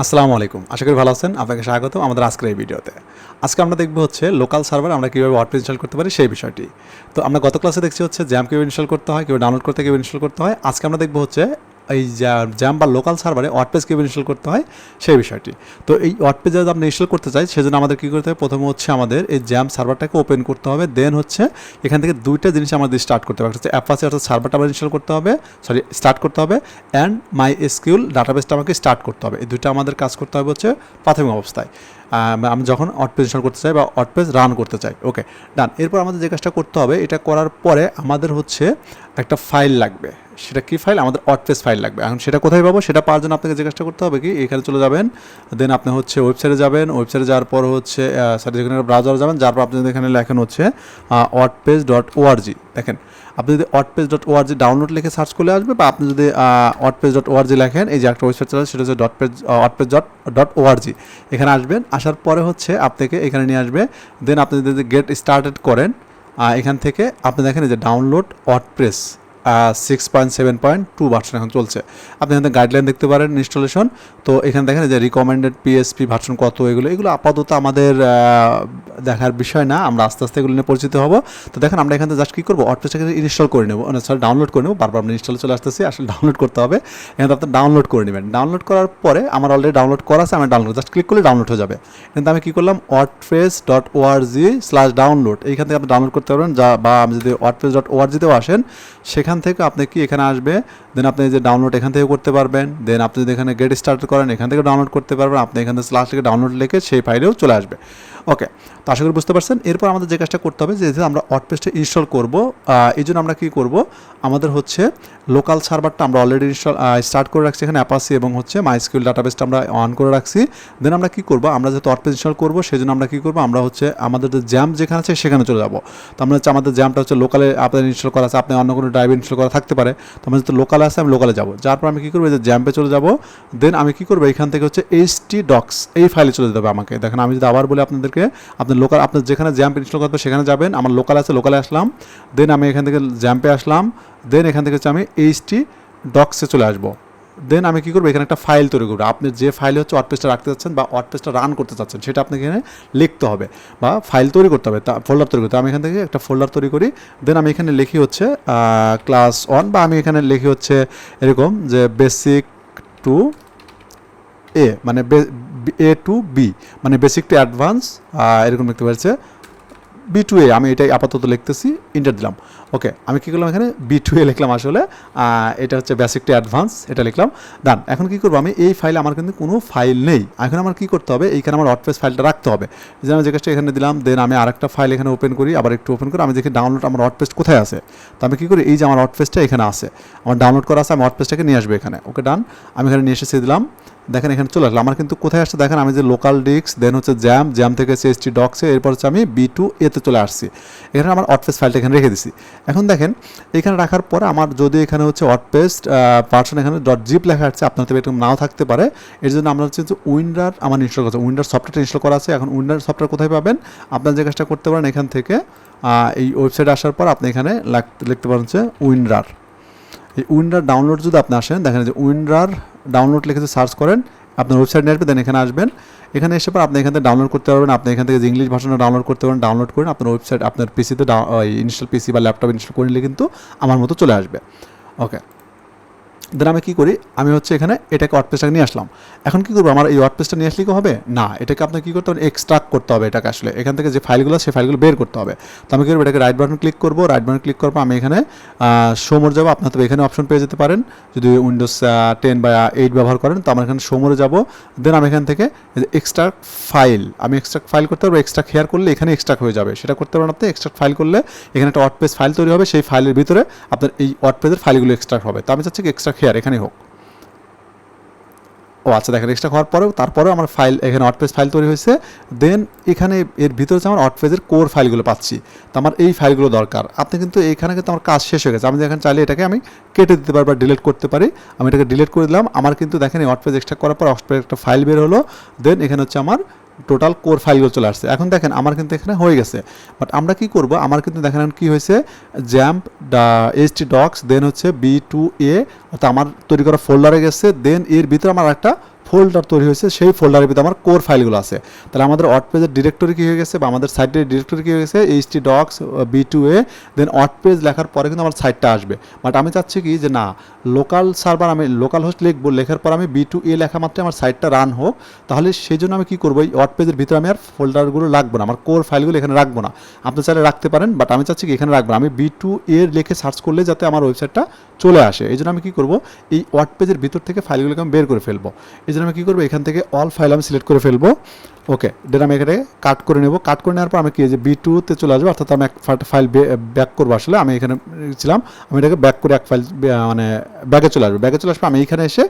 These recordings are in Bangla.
আসসালামু আলাইকুম। আশা করি ভালো আছেন। আপনাকে স্বাগত আমাদের আজকের এই ভিডিওতে। আজকে আমরা দেখব হচ্ছে লোকাল সার্ভার আমরা কীভাবে ওয়ার্ডপ্রেস ইনস্টল করতে পারি সেই বিষয়টি। তো আমরা গত ক্লাসে দেখছি হচ্ছে জ্যাম কীভাবে ইনস্টল করতে হয়, কীভাবে ডাউনলোড করতে কীভাবে ইনস্টল করতে হয়। আজকে আমরা দেখব হচ্ছে এই জ্যাম বা লোকাল সার্ভারে ওয়ার্ডপ্রেস কীভাবে ইনস্টল করতে হয়, সেই বিষয়টি। তো এই ওয়ার্ডপ্রেস যদি আপনি ইনস্টল করতে চাই, সেজন্য আমাদের কী করতে হবে? প্রথমে হচ্ছে আমাদের এই জ্যাম সার্ভারটাকে ওপেন করতে হবে দেন হচ্ছে এখান থেকে দুইটা জিনিস আমাদের স্টার্ট করতে হবে। একটা হচ্ছে অ্যাপাসি অর্থাৎ সার্ভারটা আবার ইনস্টল করতে হবে সরি স্টার্ট করতে হবে অ্যান্ড মাই এসকিউল ডাটাবেসটা আমাকে স্টার্ট করতে হবে। এই দুইটা আমাদের কাজ করতে হবে হচ্ছে প্রাথমিক অবস্থায়। আমি যখন অটপেজ ইনস্টল করতে চাই বা অটপেজ রান করতে চাই ওকে ডান এরপর আমাদের যে কাজটা করতে হবে, এটা করার পরে আমাদের হচ্ছে একটা ফাইল লাগবে। সেটা কি ফাইল আমাদের অটপেজ ফাইল লাগবে। এখন সেটা কোথায় পাবো? সেটা পাওয়ার জন্য আপনাকে কাজটা করতে হবে কি, এখানে চলে যাবেন দেন আপনি হচ্ছে ওয়েবসাইটে যাবেন ওয়েবসাইটে যাওয়ার পর হচ্ছে সরি যেখানে ব্রাউজারে যাবেন যার পর আপনি এখানে লেখেন হচ্ছে অটপেজ ডট ওআরজি দেখেন, আপনি যদি অটপেজ ডট ওআরজি ডাউনলোড লিখে সার্চ করলে আসবে, বা আপনি যদি অটপেজ ডট ওআরজি লেখেন, এই যে একটা ওয়েবসাইট চলে সেটা হচ্ছে dot page WordPress dot dot ORG এখানে আসবেন, আসার পরে হচ্ছে আপনাকে এখানে নিয়ে আসবে দেন আপনি যদি গেট স্টার্টেড করেন এখান থেকে আপনি দেখেন এই যে download WordPress six point seven point two version এখন চলছে। আপনি এখানে গাইডলাইন দেখতে পারেন ইনস্টলেশন তো এখানে দেখেন যে রিকমেন্ডেড পিএসপি ভার্সন কত, এগুলো এগুলো আপাতত আমাদের দেখার বিষয় না। আমরা আস্তে আস্তে এগুলো নিয়ে পরিচিত হব। তো দেখেন আমরা এখানে জাস্ট কী করব অটপেসটাকে ইনস্টল করে নেব। সরি ডাউনলোড করে নেব। বারবার আমরা ইনস্টলে চলে আসতেছি, আসলে ডাউনলোড করতে হবে। এখানে আপনি ডাউনলোড করে নেবেন। ডাউনলোড করার পরে আমার অলরেডি ডাউনলোড করা আছে, আমি ডাউনলোড জাস্ট ক্লিক করলে ডাউনলোড হয়ে যাবে। কিন্তু আমি কী করলাম WordPress dot ORG slash download এইখান থেকে আপনি ডাউনলোড করতে পারবেন, যা, বা আপনি যদি ওয়ার্ডপ্রেস ডট ওআরজিতেও আসেন, সেখান থেকে আপনি কি এখানে আসবে? দেন আপনি যে ডাউনলোড এখান থেকে করতে পারবেন। দেন আপনি যদি এখানে গেট স্টার্ট করেন, এখান থেকে ডাউনলোড করতে পারবেন। আপনি এখান থেকে লাস্ট থেকে ডাউনলোড লিখে সেই ফাইলেও চলে আসবে। ওকে তো আশা করি বুঝতে পারছেন। এরপর আমাদের যে কাজটা করতে হবে, যেহেতু আমরা ওয়ার্ডপ্রেসটা ইনস্টল করব এই জন্য আমরা কি করব? আমাদের হচ্ছে লোকাল সার্ভারটা আমরা অলরেডি ইনস্টল স্টার্ট করে রাখছি এখানে অ্যাপাসি এবং হচ্ছে মাইস্কিউল ডাটাবেসটা আমরা অন করে রাখছি। দেন আমরা কী করব? আমরা যেহেতু ওয়ার্ডপ্রেস ইনস্টল করব সেই জন্য আমরা কী করব? আমরা হচ্ছে আমাদের যে জ্যাম যেখানে আছে সেখানে চলে যাব। তো আমরা হচ্ছে আমাদের জ্যামটা হচ্ছে লোকালে আপনার ইনস্টল করা আছে। আপনি অন্য কোনো ড্রাইভ ইনস্টল করা থাকতে পারে। তো আমরা যেহেতু লোকালে আছে, আমি লোকালে যাব। যার পর আমি কী করব? যে জ্যাম্পে চলে যাব। দেন আমি কী করব? এখান থেকে হচ্ছে এইচ টি ডক্স এই ফাইলে চলে যেতে হবে আমাকে। দেখেন, আমি যদি আবার বলি আপনাদেরকে আপনি লোকাল আপনার যেখানে জ্যাম্প ইনস্টল করতে সেখানে যাবেন, আমার লোকাল আছে লোকালে আসলাম দেন আমি এখান থেকে জ্যাম্পে আসলাম দেন এখান থেকে হচ্ছে আমি এইচ টি ডক্সে চলে আসব। দেন আমি কী করব? এখানে একটা ফাইল তৈরি করব। আপনি যে ফাইলে হচ্ছে ওয়ার্ডপেজটা রাখতে চাচ্ছেন বা ওয়ার্ডপেজটা রান করতে চাচ্ছেন সেটা আপনাকে এখানে লিখতে হবে বা ফাইল তৈরি করতে হবে, তা ফোল্ডার তৈরি করতে আমি এখান থেকে একটা ফোল্ডার তৈরি করি দেন আমি এখানে লিখি হচ্ছে ক্লাস ওয়ান বা আমি এখানে লিখি হচ্ছে এরকম যে বেসিক টু এ মানে এ টু বি মানে বেসিক টু অ্যাডভান্স এরকম লিখতে পারছে বি টু এ আমি এটাই আপাতত লিখতেছি ইন্টার দিলাম। ওকে আমি কী করলাম এখানে? বি টু এ লিখলাম আসলে। এটা হচ্ছে বেসিক টু অ্যাডভান্স এটা লিখলাম। ডান এখন কী করব আমি? এই ফাইলে আমার কিন্তু কোনো ফাইল নেই। এখন আমার কী করতে হবে? এইখানে আমার ওয়ার্ডপ্রেস ফাইলটা রাখতে হবে। যে আমি যে কাজটা এখানে দিলাম দেন আমি আরেকটা ফাইল এখানে ওপেন করি, আবার একটু ওপেন করি। আমি দেখি ডাউনলোড আমার ওয়ার্ডপ্রেস কোথায় আছে? তো আমি কী করি? এই যে আমার ওয়ার্ডপ্রেসটা এখানে আছে। আমার ডাউনলোড করা আছে, আমি ওয়ার্ডপ্রেসটাকে নিয়ে আসবে এখানে। ওকে ডান আমি এখানে নিয়ে এসে দিলাম। দেখেন এখানে চলে আসলো আমার কিন্তু কোথায় আসছে? দেখেন আমি যে লোকাল ডিস্ক দেন হচ্ছে জ্যাম জ্যাম থেকে হচ্ছে এসটি ডক্সে এরপর হচ্ছে আমি বি টু এতে চলে আসছি। এখানে আমার অটপেস ফাইলটা এখানে রেখে দিছি। এখন দেখেন, এখানে রাখার পর আমার যদি এখানে হচ্ছে অটপেস্ট পার্সন এখানে ডট জিপ লেখা আছে, আপনার তো এরকম নাও থাকতে পারে। এর জন্য আমরা হচ্ছে উইন্ডার আমার ইনস্টল করতে উইন্ডার সফটওয়্যারটা ইনস্টল করা আছে। এখন উইন্ডার সফটওয়্যার কোথায় পাবেন? আপনার যে কাজটা করতে পারেন এখান থেকে এই ওয়েবসাইট আসার পর আপনি এখানে লিখতে পারেন হচ্ছে উইন্ডার এই উইন্ডার ডাউনলোড যদি আপনি আসেন, দেখেন যে উইন্ডার ডাউনলোড লিখে সার্চ করেন, আপনার ওয়েবসাইট নিয়ে আসবে দেন এখানে আসবেন। এখানে এসে পর আপনি এখান থেকে ডাউনলোড করতে পারবেন। আপনি এখান থেকে যে ইংলিশ ভাষণটা ডাউনলোড করতে পারেন ডাউনলোড করেন আপনার ওয়েবসাইট আপনার পিসিতে ইনস্টল পিসি বা ল্যাপটপ ইনস্টল করে নিলে কিন্তু আমার মতো চলে আসবে। ওকে দেন আমি কী করি? আমি হচ্ছে এখানে এটাকে ওয়ার্ডপেসটাকে নিয়ে আসলাম। এখন কী করব? আমার এই ওয়ার্ডপেসটা নিয়ে আসলে কি হবে? না, এটাকে আপনাকে কী করতে হবে? এক্সট্রাক্ট করতে হবে এটাকে আসলে। এখান থেকে যে ফাইলগুলো সেই ফাইলগুলো বের করতে হবে। তো আমি কী করব? এটাকে রাইট বাটন ক্লিক করব। রাইট বাটন ক্লিক করব আমি এখানে সোমোর যাব। আপনার তো এখানে অপশন পেয়ে যেতে পারেন। যদি উইন্ডোজ টেন বা এইট ব্যবহার করেন, তো আমার এখানে সোমোরে যাব। দেন আমি এখান থেকে এক্সট্রাক্ট ফাইল আমি এক্সট্রাক্ট ফাইল করতে পারব। এক্সট্রা হেয়ার করলে এখানে এক্সট্রাক্ট হয়ে যাবে। সেটা করতে পারেন আপনি। এক্সট্রাক্ট ফাইল করলে এখানে একটা ওয়ার্ডপেজ ফাইল তৈরি হবে। সেই ফাইলের ভিতরে আপনার এই ওয়ার্ডপেজের ফাইলগুলো এক্সট্রাক্ট হবে। তো আমি চাচ্ছি এক্সট্রা হেয়ার এখানে হোক। ও আচ্ছা দেখেন এক্সট্রা হওয়ার পরেও তারপরেও আমার ফাইল এখানে ওয়ার্ডপেজ ফাইল তৈরি হয়েছে। দেন এখানে এর ভিতরে আমার ওয়ার্ডপেজের কোর ফাইলগুলো পাচ্ছি, তো আমার এই ফাইলগুলো দরকার। আপনি কিন্তু এখানে কিন্তু আমার কাজ শেষ হয়ে গেছে। আমি দেখেন চাইলে এটাকে আমি কেটে দিতে পারি বা ডিলিট করতে পারি। আমি এটাকে ডিলিট করে দিলাম। আমার কিন্তু দেখেন এই ওয়ার্ডপেজ এক্সট্রা করার পর ওয়ার্ডপেজ একটা ফাইল বের হলো। দেন এখানে হচ্ছে আমার টোটাল কোর ফাইলগুলো চলে আসছে। এখন দেখেন আমার কিন্তু এখানে হয়ে গেছে। বাট আমরা কি করব? আমার কিন্তু দেখেন কি হয়েছে? জ্যাম্প এইচটি ডক্স দেন হচ্ছে বি টু এ অর্থাৎ আমার তৈরি করা ফোল্ডারে গেছে দেন এর ভিতরে আমার একটা ফোল্ডার তৈরি হয়েছে, সেই ফোল্ডারের ভিতরে আমার কোর ফাইলগুলো আছে। তাহলে আমাদের অট পেজের ডিরেক্টরি কী হয়ে গেছে বা আমাদের সাইটের ডিরেক্টরি কী হয়ে গেছে? H T docs B to A then WordPress লেখার পরে কিন্তু আমার সাইটটা আসবে। বাট আমি চাচ্ছি কি যে না লোকাল সার্ভার আমি লোকাল হোস্ট লিখব, লেখার পর আমি বি টু এ লেখা মাত্র আমার সাইটটা রান হোক, তাহলে সেই জন্য আমি কী করব? এই অট পেজের ভিতরে আমি আর ফোল্ডারগুলো রাখব না, আমার কোর ফাইলগুলো এখানে রাখব না। আপনি চাইলে রাখতে পারেন বাট আমি চাচ্ছি কি এখানে রাখব আমি বি টু এর লেখে সার্চ করলে যাতে আমার ওয়েবসাইটটা চলে আসে। এই জন্য আমি কী করব? এই ওয়ার্ড পেজের ভিতর থেকে ফাইলগুলোকে আমি বের করে ফেলব। এই জন্য আমি কী করব? এখান থেকে অল ফাইল আমি সিলেক্ট করে ফেলব। ওকে দেন আমি এখানে কাট করে নেব। কাট করে নেওয়ার পর আমি কি যে বি টুতে চলে আসব, অর্থাৎ আমি এক ফাইল ব্যাক করব আসলে। আমি এখানে ছিলাম, আমি এটাকে ব্যাক করে এক ফাইল মানে ব্যাগে চলে আসব। ব্যাগে চলে আসব আমি এখানে এসে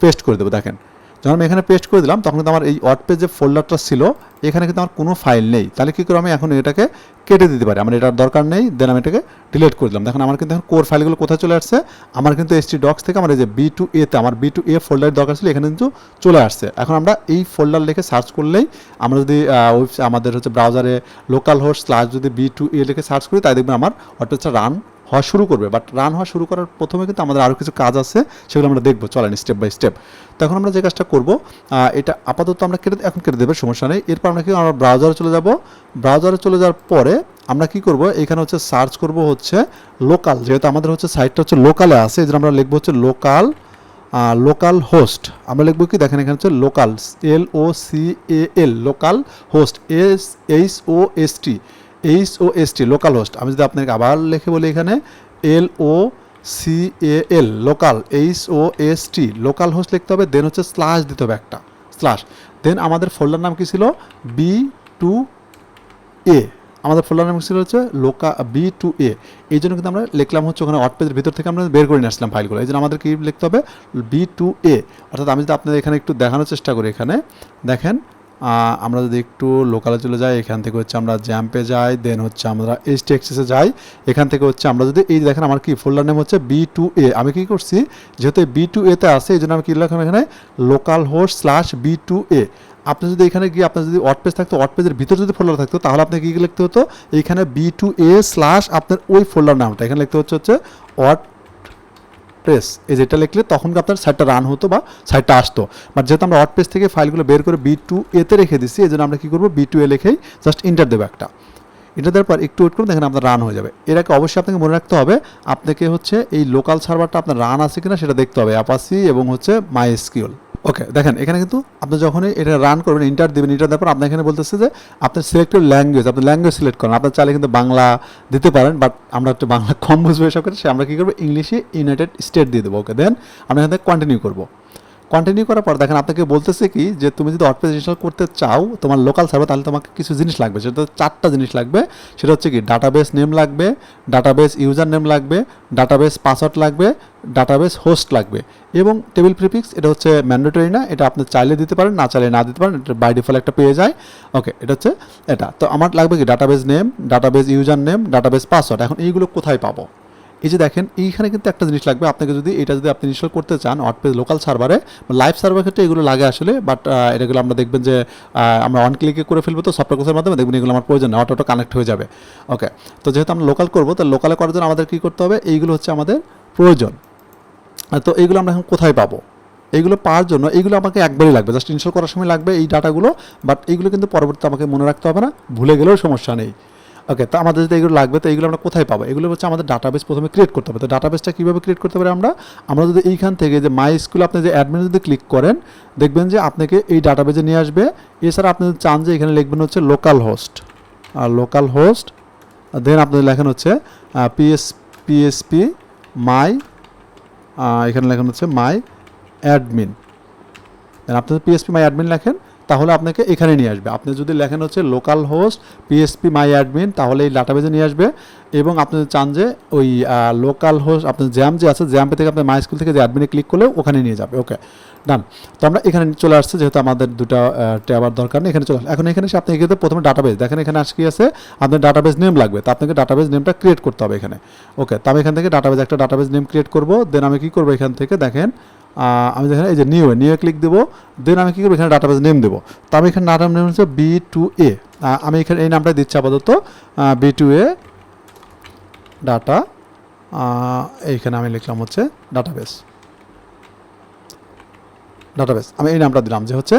পেস্ট করে দেবো, দেখেন। যখন আমি এখানে পেস্ট করে দিলাম, তখন কিন্তু আমার এই ওয়ার্ড পেজ যে ফোল্ডারটা ছিল, এখানে কিন্তু আমার কোনো ফাইল নেই। তাহলে কী করে আমি এখন এটাকে কেটে দিতে পারি? আমার এটার দরকার নেই দেন আমি এটাকে ডিলিট করে দিলাম। দেখুন, আমার কিন্তু এখন কোর ফাইলগুলো কোথায় চলে আসছে? আমার কিন্তু এস টি ডক্স থেকে আমার এই যে বি টু এতে আমার বি টু এ ফোল্ডার দরকার ছিল, এখানে কিন্তু চলে আসছে। এখন আমরা এই ফোল্ডার লিখে সার্চ করলেই আমরা যদি আমাদের হচ্ছে ব্রাউজারে লোকাল হোস্ট স্ল্যাশ যদি বি টু এ লিখে সার্চ করি, তাই দেখবেন আমার অটোটা রান হওয়া শুরু করবে বাট রান হওয়া শুরু করার প্রথমে কিন্তু আমাদের আরও কিছু কাজ আছে, সেগুলো আমরা দেখব, চলেন স্টেপ বাই স্টেপ তখন আমরা যে কাজটা করব এটা আপাতত আমরা কেটে এখন কেটে দেবে, সমস্যা নেই। এরপর আমরা কি আমরা ব্রাউজারে চলে যাব। ব্রাউজারে চলে যাওয়ার পরে আমরা কি করব, এখানে হচ্ছে সার্চ করব হচ্ছে লোকাল যেহেতু আমাদের হচ্ছে সাইটটা হচ্ছে লোকালে আছে, এই আমরা লিখব হচ্ছে লোকাল লোকাল হোস্ট আমরা লিখব কি, দেখেন এখানে হচ্ছে local L O C A L local host S H O S T H O S T local host আমি যদি আপনাকে আবার লিখে বলি এখানে L O C A L local H O S T local host লিখতে হবে দেন হচ্ছে স্ল্যাশ দিতে হবে একটা স্ল্যাশ দেন আমাদের ফোল্ডার নাম কি ছিল? বি টু এ আমাদের ফোল্ডার নাম ছিল হচ্ছে লোকা বি টু এ এই জন্য কিন্তু আমরা লিখলাম হচ্ছে ওখানে ওয়ার্ড পেজের ভিতর থেকে আমরা বের করে নিয়ে আসলাম ফাইলগুলো এই জন্য আমাদের কি লিখতে হবে? বি টু এ অর্থাৎ আমি যদি আপনাদের এখানে একটু দেখানোর চেষ্টা করি এখানে, দেখেন আমরা যদি একটু লোকালে চলে যাই, এখান থেকে হচ্ছে আমরা জ্যাম্পে যাই দেন হচ্ছে আমরা এইচ এক্সেসে যাই। এখান থেকে হচ্ছে আমরা যদি, এই দেখেন আমার কি ফোল্ডার নেম হচ্ছে বি টু এ আমি কী করছি, যেহেতু বি টু এতে আছে, এই জন্য আমি কি লিখলাম এখানে? Local host slash B to A আপনি যদি এখানে গিয়ে, আপনার যদি ওয়ার্ড পেজ থাকতো ওয়ার্ড পেজের ভিতরে যদি ফোল্ডার থাকতো, তাহলে আপনি কী লিখতে হতো? এইখানে বি টু এ স্ল্যাশ আপনার ওই ফোল্ডার নামটা। এখানে লিখতে হচ্ছে হচ্ছে ওয়ার্ড প্রেস এই যেটা লিখলে তখন আপনার সাইটটা রান হতো বা সাইটটা আসতো। বাট যেহেতু আমরা ওয়ার্ড প্রেস থেকে ফাইলগুলো বের করে বি টু এতে রেখে দিচ্ছি এই জন্য আমরা কী করব? বি টু এ লিখেই জাস্ট ইন্টার দেবো একটা। এটা দেওয়ার পর একটু ওয়েট করুন, দেখেন আপনার রান হয়ে যাবে। এর আগে অবশ্যই আপনাকে মনে রাখতে হবে, আপনাকে হচ্ছে এই লোকাল সার্ভারটা আপনার রান আছে কিনা সেটা দেখতে হবে অ্যাপাসি এবং হচ্ছে মাই স্কিউল ওকে দেখেন, এখানে কিন্তু আপনি যখনই এটা রান করবেন ইন্টার দেবেন ইন্টার দেওয়ার পর আপনার এখানে বলতেছে যে আপনার সিলেক্টেড ল্যাঙ্গুয়েজ আপনি ল্যাঙ্গুয়েজ সিলেক্ট করেন। আপনার চাইলে কিন্তু বাংলা দিতে পারেন বাট আমরা একটু বাংলা কম বুঝব এসব ক্ষেত্রে, আমরা কী করব? ইংলিশে ইউনাইটেড স্টেট দিয়ে দেবো ওকে দেন আমরা এখান থেকে কন্টিনিউ করব। কন্টিনিউ করার পর দেখেন, আপনাকে বলতেছে কি যে তুমি যদি ওয়ার্ডপ্রেস ইনস্টল করতে চাও, তোমার লোকাল সার্ভার তাহলে তোমাকে কিছু জিনিস লাগবে। সেটা চারটা জিনিস লাগবে। সেটা হচ্ছে কি ডাটাবেস নেম লাগবে ডাটাবেস ইউজার নেম লাগবে ডাটাবেস পাসওয়ার্ড লাগবে ডাটাবেস হোস্ট লাগবে। এবং টেবিল প্রিফিক্স এটা হচ্ছে ম্যান্ডেটরি না, এটা আপনি চাইলে দিতে পারেন, না চাইলে না দিতে পারেন, এটা বাই ডিফল্ট একটা পেয়ে যায়। ওকে এটা হচ্ছে এটা। তো আমার লাগবে কি database name database user name database password এখন এইগুলো কোথায় পাবো? এই যে দেখেন, এইখানে কিন্তু একটা জিনিস লাগবে। আপনাকে যদি এটা যদি আপনি ইনস্টল করতে চান ওয়ার্ডপ্রেস লোকাল সার্ভারে লাইভ সার্ভার ক্ষেত্রে এগুলো লাগে আসলে বাট এটাগুলো আমরা দেখবেন যে আমরা অন ক্লিকে করে ফেলব তো সফটওয়্যার কোর্সের মাধ্যমে, দেখবেন এগুলো আমার প্রয়োজন নেই অটো কানেক্ট হয়ে যাবে। ওকে তো যেহেতু আমরা লোকাল করব, তো লোকালে করার জন্য আমাদের কী করতে হবে? এইগুলো হচ্ছে আমাদের প্রয়োজন। তো এইগুলো আমরা এখন কোথায় পাবো? এইগুলো পাওয়ার জন্য এইগুলো আমাকে একবারই লাগবে। জাস্ট ইনস্টল করার সময় লাগবে এই ডাটাগুলো বাট এইগুলো কিন্তু পরবর্তীতে আমাকে মনে রাখতে হবে না, ভুলে গেলেও সমস্যা নেই। ওকে তো আমাদের যদি এগুলো লাগবে, তো এইগুলো আমরা কোথায় পাবো? এগুলো হচ্ছে আমাদের ডাটাবেস প্রথমে ক্রিয়েট করতে হবে। তো ডাটাবেসটা কীভাবে ক্রিয়েট করতে পারি আমরা? আমরা যদি এইখান থেকে যে মাই স্কুল আপনি যে অ্যাডমিন যদি ক্লিক করেন, দেখবেন যে আপনাকে এই ডাটাবেসে নিয়ে আসবে। এছাড়া আপনি যদি চান যে এখানে লিখবেন হচ্ছে লোকাল হোস্ট আর লোকাল হোস্ট দেন আপনাদের লেখেন হচ্ছে পিএস পিএসপি মাই এখানে লেখেন হচ্ছে মাই অ্যাডমিন আপনি যদি পিএসপি মাই অ্যাডমিন লেখেন তাহলে আপনাকে এখানে নিয়ে আসবে। আপনি যদি লেখেন হচ্ছে local host PHP my admin তাহলে এই ডাটাবেজে নিয়ে আসবে এবং আপনি চান যে ওই লোকাল হোস্ট আপনার জ্যাম যে আছে জ্যাম্পে থেকে আপনি মাই স্কুল থেকে যে অ্যাডমিনে ক্লিক করলে ওখানে নিয়ে যাবে। ওকে ডান তো আমরা এখানে চলে আসছে, যেহেতু আমাদের দুটো ট্যাবার দরকার নেই, এখানে চলে এখন এখানে এসে আপনি এখানে প্রথমে ডাটাবেজ দেখেন এখানে আজকে আছে, আপনার ডাটাবেজ নেম লাগবে। তো আপনাকে ডাটাবেজ নেমটা ক্রিয়েট করতে হবে এখানে। ওকে তো আমি এখান থেকে ডাটাবেজ একটা ডাটাবেজ নেম ক্রিয়েট করব দেন আমি কী করব এখান থেকে, দেখেন আমি দেখেন এই যে নিউ নিউ ক্লিক দেবো দেন আমি কী করব? এখানে ডাটাবেস নেম দেবো। তো আমি এখানে ডাটা নেম হচ্ছে বি টু এ আমি এখানে এই নামটা দিচ্ছি আপাতত। বি টু এ ডাটা এইখানে আমি লিখলাম হচ্ছে ডাটাবেস ডাটাবেস আমি এই নামটা দিলাম যে হচ্ছে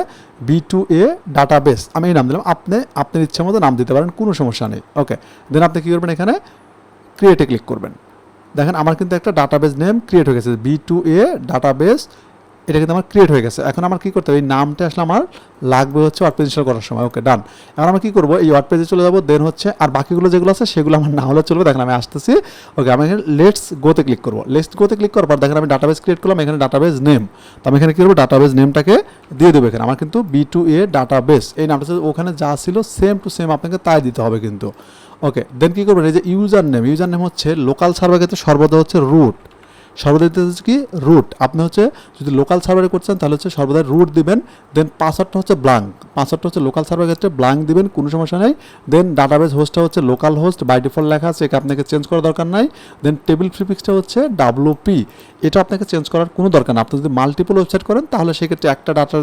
বি টু এ ডাটাবেস আমি এই নাম দিলাম, আপনি, আপনার ইচ্ছা মতো নাম দিতে পারেন, কোনো সমস্যা নেই। ওকে দেন আপনি কী করবেন এখানে ক্রিয়েটে ক্লিক করবেন। দেখেন আমার কিন্তু একটা ডাটাবেস নেম ক্রিয়েট হয়ে গেছে বি টু এ ডাটাবেস এটা কিন্তু আমার ক্রিয়েট হয়ে গেছে। এখন আমার কী করতে হবে? এই নামটা আসলে আমার লাগবে হচ্ছে ওয়ার্ড পেজ ইনস্টল করার সময়। ওকে ডান এখন আমরা কী করব? এই ওয়ার্ড পেজে চলে যাব দেন হচ্ছে আর বাকিগুলো যেগুলো আছে, সেগুলো আমার না হলে চলবে। দেখেন আমি আসতেছি। ওকে আমি এখানে লেটস গোতে ক্লিক করব। লেটস গোতে ক্লিক করার পর দেখেন আমি ডাটাবেস ক্রিয়েট করলাম, এখানে ডাটাবেস নেম তো আমি এখানে কী করব? ডাটাবেস নেমটাকে দিয়ে দেবো এখানে। আমার কিন্তু বি টু এ ডাটাবেস এই নামটা ওখানে যা ছিল সেম টু সেম আপনাকে তাই দিতে হবে কিন্তু। ওকে দেন কী করবেন এই যে ইউজার নেম ইউজার নেম হচ্ছে লোকাল সার্ভার ক্ষেত্রে সর্বদা হচ্ছে রুট সর্বদা দিতে হচ্ছে কি রুট আপনি হচ্ছে যদি লোকাল সার্ভারে করছেন, তাহলে হচ্ছে সর্বদা রুট দিবেন দেন পাসওয়ার্ডটা হচ্ছে ব্লাঙ্ক পাসওয়ার্ডটা হচ্ছে লোকাল সার্ভার ক্ষেত্রে ব্লাঙ্ক দিবেন, কোনো সমস্যা নেই। দেন ডাটাবেস হোস্টটা হচ্ছে লোকাল হোস্ট বাই ডিফল্ট লেখা আছে এটা আপনাকে চেঞ্জ করার দরকার নাই। দেন টেবিল প্রিফিক্সটা হচ্ছে ডাব্লু পি এটা আপনাকে চেঞ্জ করার কোনো দরকার না আপনি যদি মাল্টিপল ওয়েবসাইট করেন, তাহলে সেক্ষেত্রে একটা ডাটা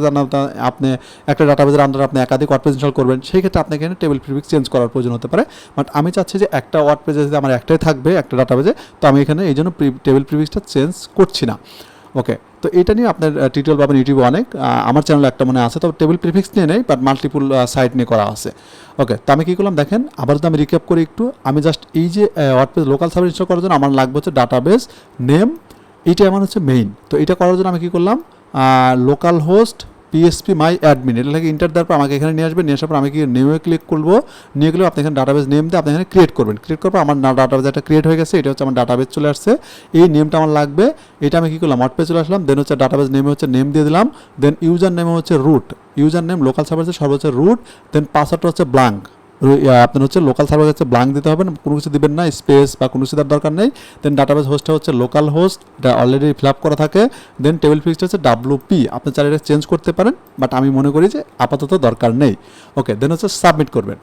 আপনি একটা ডাটাবেসের আন্ডারে আপনি একাধিক ওয়ার্ড পেজ ইনস্টল করবেন সেই ক্ষেত্রে আপনাকে এখানে টেবিল প্রিফিক্স চেঞ্জ করার প্রয়োজন হতে পারে। বাট আমি চাচ্ছি যে একটা ওয়ার্ড পেজে যদি আমার একটাই থাকবে, একটা ডাটাবেজে তো আমি এখানে এই জন্য টেবিল প্রিফিক্সটা চেঞ্জ করছি না। ওকে তো এটা নিয়ে আপনার টিউটোরিয়াল পাবেন ইউটিউবে অনেক। আমার চ্যানেল একটা মনে আছে, তো টেবিল প্রিফিক্স নিয়ে নেই বাট মাল্টিপুল সাইট নিয়ে করা আছে। ওকে তো আমি কী করলাম, দেখেন, আবার যদি আমি রিক্যাপ করি একটু, আমি জাস্ট এই যে ওয়ার্ডপেজ লোকাল সার্ভিস ইনস্টল করার জন্য আমার লাগবে হচ্ছে ডাটাবেস নেম এইটা আমার হচ্ছে মেইন তো এটা করার জন্য আমি কী করলাম local host PHP my admin এটা লাগে ইন্টার দেওয়ার পর আমাকে এখানে নিয়ে আসবে, নিয়ে আসার পর আমি কি নিউয়ে ক্লিক করব? নিয়ে গেলে আপনি এখানে ডাটাবেস নেম দিয়ে আপনি এখানে ক্রিয়েট করবেন। ক্রিয়েট করার পর আমার ডাটাবেস একটা ক্রিয়েট হয়ে গেছে, এটা হচ্ছে আমার ডাটাবেস চলে আসছে। এই নেমটা আমার লাগবে। এটা আমি কী করলাম? ওয়ার্ডপেজ চলে আসলাম দেন হচ্ছে ডাটাবেস নেমে হচ্ছে নেম দিয়ে দিলাম দেন ইউজার নেমে হচ্ছে রুট ইউজার নেম লোকাল সার্ভারের সর্বোচ্চ রুট দেন পাসওয়ার্ডটা হচ্ছে ব্লাঙ্ক আপনার হচ্ছে লোকাল সার্ভার হচ্ছে ব্লাঙ্ক দিতে হবে না, কোনো কিছু দিবেন না স্পেস বা কোনো কিছু দরকার নেই। দেন ডাটাবেস হোস্টটা হচ্ছে লোকাল হোস্ট এটা অলরেডি ফিল আপ করা থাকে। দেন টেবিল ফিক্সটা হচ্ছে ডাব্লু পি আপনি চাইলে এটা চেঞ্জ করতে পারেন বাট আমি মনে করি যে আপাতত দরকার নেই। ওকে দেন হচ্ছে সাবমিট করবেন।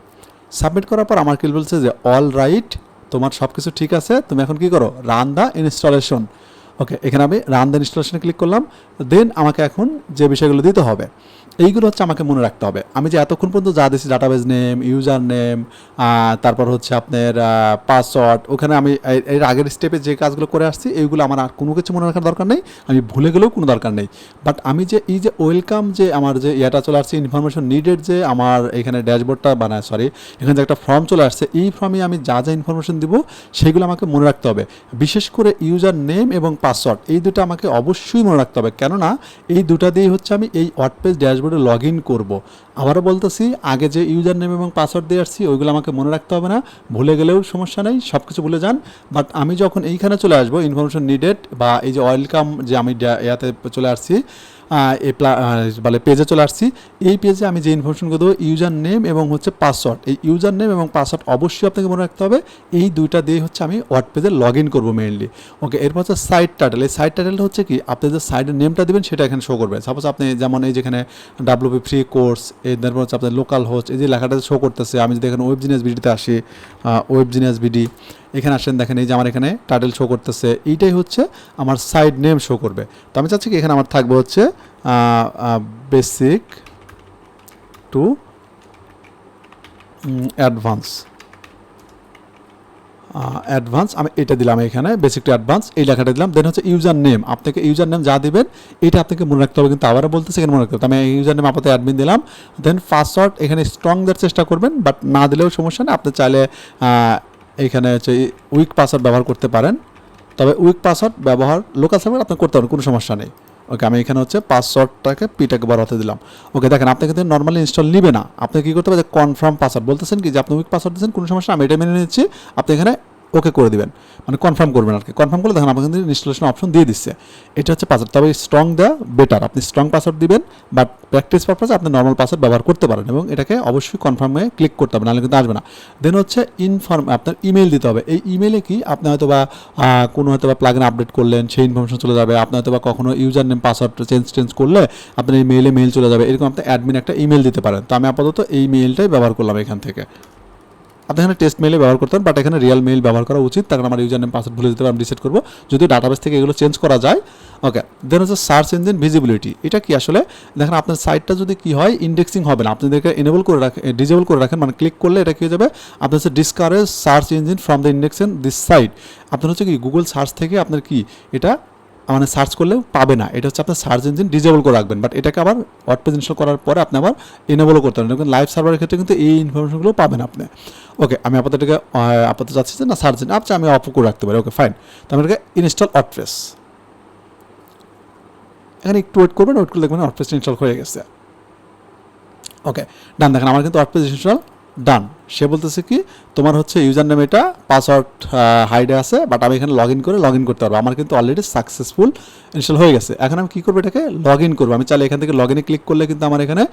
সাবমিট করার পর আমার কি বলছে যে অল রাইট তোমার সব কিছু ঠিক আছে, তুমি এখন কি করো? রান দ্য ইনস্টলেশন ওকে এখানে আমি রান দ্য ইনস্টলেশনে ক্লিক করলাম। দেন আমাকে এখন যে বিষয়গুলো দিতে হবে এইগুলো হচ্ছে আমাকে মনে রাখতে হবে। আমি যে এতক্ষণ পর্যন্ত যা দিয়েছি ডাটাবেজ নেম ইউজার নেম তারপর হচ্ছে আপনার পাসওয়ার্ড ওখানে আমি এর- আগের স্টেপে যে কাজগুলো করে আসছি, এইগুলো আমার আর কোনো কিছু মনে রাখার দরকার নেই। আমি ভুলে গেলেও কোনো দরকার নেই। বাট আমি যে এই যে ওয়েলকাম যে আমার যে ইয়েটা চলে আসছে ইনফরমেশন নিডেড যে আমার এখানে ড্যাশবোর্ডটা বানায় সরি এখানে যে একটা ফর্ম চলে আসছে, এই ফর্মে আমি যা যা ইনফরমেশন দিব, সেগুলো আমাকে মনে রাখতে হবে। বিশেষ করে ইউজার নেম এবং পাসওয়ার্ড এই দুটো আমাকে অবশ্যই মনে রাখতে হবে। কেননা, এই দুটা দিয়ে হচ্ছে আমি এই ওয়ার্ডপেজ ড্যাশবোর্ডে লগ ইন করব। আবারও বলতেছি, আগে যে ইউজার নেম এবং পাসওয়ার্ড দিয়ে আসছি, ওইগুলো আমাকে মনে রাখতে হবে না। ভুলে গেলেও সমস্যা নেই সব কিছু ভুলে যান। বাট আমি যখন এইখানে চলে আসব ইনফরমেশন নিডেড বা এই যে ওয়েলকাম যে আমি ইয়াতে চলে আসছি এই বলে পেজে চলে আসছি। এই পেজে আমি যে ইনফরমেশনগুলো দেবো ইউজার নেম এবং হচ্ছে পাসওয়ার্ড এই ইউজার নেম এবং পাসওয়ার্ড অবশ্যই আপনাকে মনে রাখতে হবে। এই দুইটা দিয়ে হচ্ছে আমি ওয়ার্ড পেজে লগ ইন করব মেইনলি ওকে এরপর হচ্ছে সাইট টাইটেল এই সাইট টাইটেলটা হচ্ছে কি? আপনি যে সাইটের নেমটা দেবেন, সেটা এখানে শো করবে সাপোজ আপনি যেমন এই যেখানে ডাব্লিউপি ফ্রি কোর্স এই তারপর হচ্ছে আপনার লোকাল হোস্ট এই যে লেখাটা শো করতেছে, আমি যদি এখানে ওয়েব জিনিয়াস বিডিতে আসি ওয়েব জিনিয়াস বিডি এখানে আসেন, দেখেন এই যে আমার এখানে টাইটেল শো করতেছে, এইটাই হচ্ছে আমার সাইড নেম শো করবে। তো আমি চাচ্ছি কি এখানে আমার থাকবে হচ্ছে বেসিক টু অ্যাডভান্স অ্যাডভান্স আমি এটা দিলাম এখানে বেসিক টু অ্যাডভান্স এই লেখাটা দিলাম। দেন হচ্ছে ইউজার নেম আপনাকে ইউজার নেম যা দিবেন, এটা আপনাকে মনে রাখতে হবে, কিন্তু আবারও বলতেছে, এখানে মনে রাখতে হবে। আমি ইউজার নেম আপাতত অ্যাডমিন দিলাম। দেন পাসওয়ার্ড এখানে স্ট্রং দেওয়ার চেষ্টা করবেন বাট না দিলেও সমস্যা নেই। আপনি চাইলে এখানে হচ্ছে উইক পাসওয়ার্ড ব্যবহার করতে পারেন। তবে উইক পাসওয়ার্ড ব্যবহার লোকাল সার্ভার আপনি করতে পারেন, কোনো সমস্যা নেই। ওকে আমি এখানে হচ্ছে পাসওয়ার্ডটাকে পিটাকে বাড়াতে দিলাম। ওকে দেখেন, আপনি কিন্তু নর্মালি ইনস্টল নেবে না। আপনি কী করতে পারেন? কনফার্ম পাসওয়ার্ড বলতেছেন কি? যে আপনি উইক পাসওয়ার্ড দিচ্ছেন কোনো সমস্যা আমি এটা মেনে নিচ্ছি। আপনি এখানে ওকে করে দিবেন। মানে কনফার্ম করবেন আর কি। কনফার্ম করলে দেখেন আপনাকে কিন্তু ইনস্টলেশন অপশন দিয়ে দিচ্ছে। এটা হচ্ছে পাসওয়ার্ড তবে স্ট্রং দেওয়া বেটার আপনি স্ট্রং পাসওয়ার্ড দিবেন বাট প্র্যাকটিস পারপাসে আপনি নর্মাল পাসওয়ার্ড ব্যবহার করতে পারেন এবং এটাকে অবশ্যই কনফার্মে ক্লিক করতে হবে, নাহলে কিন্তু আসবে না। দেন হচ্ছে ইনফর্ম আপনার ইমেল দিতে হবে। এই ইমেলে কি আপনি হয়তো বা কোনো হয়তো বা প্লাগিন আপডেট করলেন, সেই ইনফরমেশন চলে যাবে। আপনি হয়তো বা কখনো user name password change change করলে আপনার এই মেইলে মেইল চলে যাবে। এরকম আপনি অ্যাডমিন একটা ইমেল দিতে পারেন। তো আমি আপাতত এই মেইলটাই ব্যবহার করলাম এখান থেকে। আপনি এখানে টেস্ট মেইলে ব্যবহার করতেন বাট এখানে রিয়েল মেইল ব্যবহার করা উচিত। কারণ আমার ইউজার নেম পাসওয়ার্ড ভুলে যেতে পারে রিসেট করব। যদিও ডাটাবেস থেকে এগুলো চেঞ্জ করা যায় ওকে দেন হচ্ছে সার্চ ইঞ্জিন ভিজিবিলিটি এটা কি আসলে, দেখেন আপনার সাইটটা যদি কি হয় ইন্ডেক্সিং হবে না। আপনি এটাকে এনেবল করে রাখেন ডিজেবল করে রাখেন মানে ক্লিক করলে এটা কি হয়ে যাবে? আপনার হচ্ছে discourage search engine from the indexing this site আপনার হচ্ছে কি গুগল সার্চ থেকে আপনার কি, এটা মানে সার্চ করলেও পাবে না। এটা হচ্ছে আপনার সার্চ ইঞ্জিন ডিজেবল করে রাখবেন। বাট এটাকে আবার ওয়ার্ডপ্রেস ইনস্টল করার পরে আপনি আবার এনেবলও করতে পারেন। লাইভ সার্ভারের ক্ষেত্রে কিন্তু এই ইনফরমেশনগুলো পাবেন আপনি। ওকে আমি আপাতত এটাকে আপাতত চাচ্ছি যে না সার্চ ইঞ্জিন আচ্ছা আমি অফ করে রাখতে পারি। ওকে ফাইন তো আমি এটাকে ইনস্টল ওয়ার্ডপ্রেস এখানে একটু ওয়েট করবেন ওয়েট করে দেখবেন ওয়ার্ডপ্রেস ইনস্টল হয়ে গেছে। ওকে ডান দেখেন, আমার কিন্তু ওয়ার্ডপ্রেস ইনস্টল ডান সে বলতেছে কি, তোমার হচ্ছে ইউজার নেম এটা পাসওয়ার্ড হাইডে আছে বাট আমি এখানে লগ করে লগ করতে পারব। আমার কিন্তু অলরেডি সাকসেসফুল ইনস্টল হয়ে গেছে। এখন আমি কী করব এটাকে? লগ ইন করব। আমি চাইলে এখান থেকে লগ ইনে ক্লিক করলে কিন্তু আমার এখানে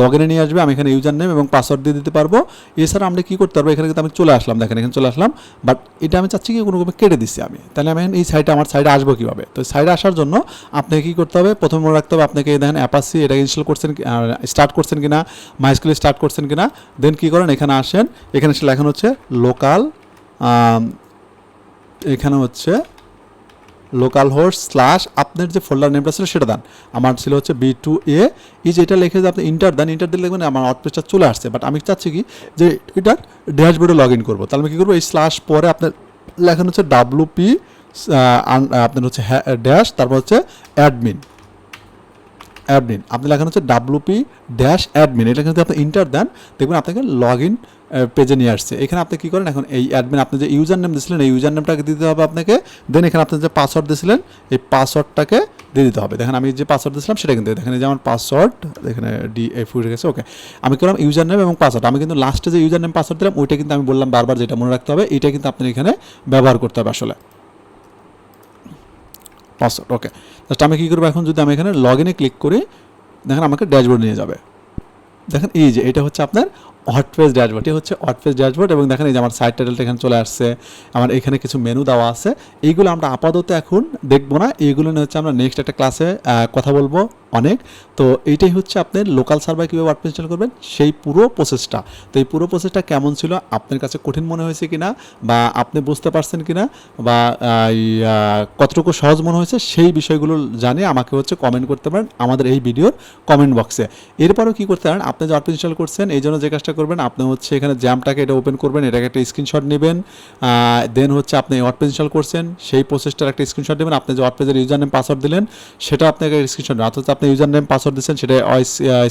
লগ ইনে নিয়ে আসবে। আমি এখানে ইউজার নেম এবং পাসওয়ার্ড দিয়ে দিতে পারব। এছাড়া আমরা কী করতে পারব? এখানে কিন্তু আমি চলে আসলাম। দেখেন, এখানে চলে আসলাম। বাট এটা আমি চাচ্ছি কি কোনো কেটে দিচ্ছি আমি। তাহলে আমি এই সাইডে আমার সাইডে আসব কীভাবে? তো সাইডে আসার জন্য আপনাকে কী করতে হবে? প্রথমে মনে রাখতে হবে আপনাকে দেখেন অ্যাপাসি এটা ইনস্টল করছেন স্টার্ট করছেন কিনা? মাইস্কুলে স্টার্ট করছেন কিনা? দেন কী করেন? এখানে আসেন। এখানে এসে লেখানো হচ্ছে লোকাল এখানে হচ্ছে লোকাল হোস্ট স্ল্যাশ, আপনার যে ফোল্ডার নেমটা ছিল সেটা দেন। আমার ছিল হচ্ছে বি টু এ এই যে এটা লিখে যে আপনি ইন্টার দেন ইন্টার দিলে দেখবেন আমার অটপেজটা চলে আসছে। বাট আমি চাচ্ছি কি যে এটা ড্যাশবোর্ডে লগ ইন করব। তাহলে আমি কী করব? এই স্ল্যাশ পরে আপনার লেখানো হচ্ছে ডাব্লু পি আপনার হচ্ছে ড্যাশ তারপর হচ্ছে অ্যাডমিন অ্যাডমিন আপনি লেখানো হচ্ছে ডাব্লুপি ড্যাশ অ্যাডমিন এটা কিন্তু আপনি ইন্টার দেন। দেখবেন আপনাকে লগ ইন পেজে নিয়ে আসছে। এখানে আপনি কী করেন? এখন এই অ্যাডমিন আপনি যে ইউজার নেম দিয়েছিলেন এই ইউজার নেমটাকে দিতে হবে আপনাকে। দেন এখানে আপনি যে পাসওয়ার্ড দিয়েছিলেন এই পাসওয়ার্ডটাকে দিয়ে দিতে হবে। দেখেন আমি যে পাসওয়ার্ড দিয়েছিলাম সেটা কিন্তু দেখেন যে আমার পাসওয়ার্ড এখানে ডি এফ উঠে গেছে ওকে আমি করলাম? ইউজার নেম এবং পাসওয়ার্ড আমি কিন্তু লাস্টে যে ইউজার নেম পাসওয়ার্ড দিলাম, ওইটা কিন্তু আমি বললাম বারবার যেটা মনে রাখতে হবে, এটা কিন্তু আপনি এখানে ব্যবহার করতে হবে আসলে। পাসওয়ার্ড ওকে জাস্ট আমি কী করব এখন? যদি আমি এখানে লগ ইনে ক্লিক করি, দেখেন আমাকে ড্যাশবোর্ড নিয়ে যাবে। দেখেন, এই যে, এটা হচ্ছে আপনার হটপেজ ড্যাশবোর্ড এটা হচ্ছে হটফেস ড্যাশবোর্ড এবং দেখেন এই যে আমার সাইড টাইটেলটা এখানে চলে আসছে, আমার এখানে কিছু মেনু দেওয়া আছে। এইগুলো আমরা আপাতত এখন দেখব না এইগুলো নিয়ে হচ্ছে আমরা নেক্সট একটা ক্লাসে কথা বলব অনেক। তো এইটাই হচ্ছে আপনার লোকাল সার্ভার কীভাবে ওয়ার্ডপ্রেস ইনস্টল করবেন, সেই পুরো প্রসেসটা তো এই পুরো প্রসেসটা কেমন ছিল, আপনার কাছে কঠিন মনে হয়েছে কিনা বা আপনি বুঝতে পারছেন কিনা বা কতটুকু সহজ মনে হয়েছে, সেই বিষয়গুলো জানে আমাকে হচ্ছে কমেন্ট করতে পারেন আমাদের এই ভিডিওর কমেন্ট বক্সে এরপরও কী করতে পারেন, আপনি যে ওয়ার্ডপ্রেস ইনস্টল করছেন, এই জন্য যে কাজটা করবেন। আপনি হচ্ছে এখানে জ্যামটাকে এটা ওপেন করবেন, এটাকে একটা স্ক্রিনশট নেবেন দেন হচ্ছে আপনি ওয়ার্ডপ্রেস ইনস্টল করছেন, সেই প্রসেসটার একটা স্ক্রিনশট নেবেন। আপনি যে ওয়ার্ডপ্রেসের ইউজার নেম পাসওয়ার্ড দিলেন, সেটা আপনাকে স্ক্রিনশট নেবেন অর্থাৎ আপনি ইউজার নেম পাসওয়ার্ড দিচ্ছেন, সেটা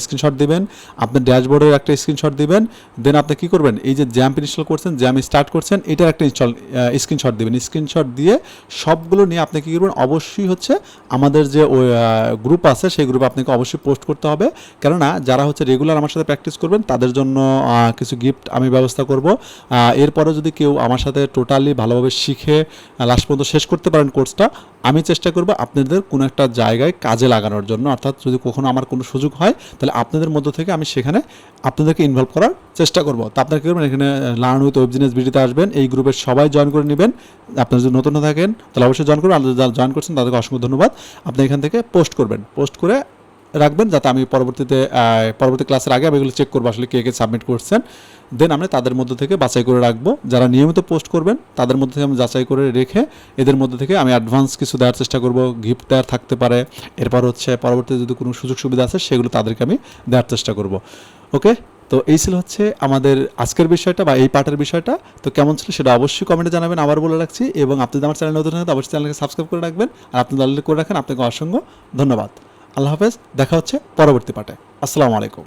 স্ক্রিনশট দিবেন। আপনার ড্যাশবোর্ডের একটা স্ক্রিনশট দিবেন। দেন আপনি কী করবেন? এই যে জ্যাম ইনস্টল করছেন জ্যাম স্টার্ট করছেন, এটার একটা ইনস্টল স্ক্রিনশট দিবেন। স্ক্রিনশট দিয়ে সবগুলো নিয়ে আপনি কী করবেন? অবশ্যই হচ্ছে আমাদের যে গ্রুপ আছে, সেই গ্রুপে আপনাকে অবশ্যই পোস্ট করতে হবে। কেননা যারা হচ্ছে রেগুলার আমার সাথে প্র্যাকটিস করবেন, তাদের জন্য কিছু গিফট আমি ব্যবস্থা করব। এরপরে যদি কেউ আমার সাথে টোটালি ভালোভাবে শিখে লাস্ট পর্যন্ত শেষ করতে পারেন কোর্সটা আমি চেষ্টা করব আপনাদের কোনো একটা জায়গায় কাজে লাগানোর জন্য। অর্থাৎ যদি কখনো আমার কোনো সুযোগ হয়, তাহলে আপনাদের মধ্য থেকে আমি সেখানে আপনাদেরকে ইনভলভ করার চেষ্টা করব। তো আপনারা কী করবেন? এখানে লার্ন উইথ ওয়েব জিনিস ভিডিওতে আসবেন। এই গ্রুপের সবাই জয়েন করে নেবেন। আপনারা যদি নতুন থাকেন, তাহলে অবশ্যই জয়েন করবেন। আর যারা জয়েন করছেন, তাদেরকে অসংখ্য ধন্যবাদ। আপনি এখান থেকে পোস্ট করবেন। পোস্ট করে রাখবেন যাতে আমি পরবর্তীতে পরবর্তী ক্লাসের আগে আমি এগুলো চেক করব আসলে কে কে সাবমিট করছেন। দেন আমরা তাদের মধ্যে থেকে বাছাই করে রাখব। যারা নিয়মিত পোস্ট করবেন, তাদের মধ্যে থেকে আমি যাচাই করে রেখে এদের মধ্যে থেকে আমি অ্যাডভান্স কিছু দেওয়ার চেষ্টা করব। গিফট দেওয়ার থাকতে পারে। এরপর হচ্ছে পরবর্তীতে যদি কোনো সুযোগ সুবিধা আছে, সেগুলো তাদেরকে আমি দেওয়ার চেষ্টা করব। ওকে তো এই ছিল হচ্ছে আমাদের আজকের বিষয়টা বা এই পার্টের বিষয়টা। তো কেমন ছিল সেটা অবশ্যই কমেন্টে জানাবেন। আবার বলে রাখছি। এবং আপনি আমার চ্যানেল নতুন হয় অবশ্যই চ্যানেলকে সাবস্ক্রাইব করে রাখবেন। আর আপনি দল করে রাখেন। আপনাকে অসংখ্য ধন্যবাদ। আল্লাহ হাফেজ দেখা হচ্ছে পরবর্তী পার্টে আসসালামু আলাইকুম।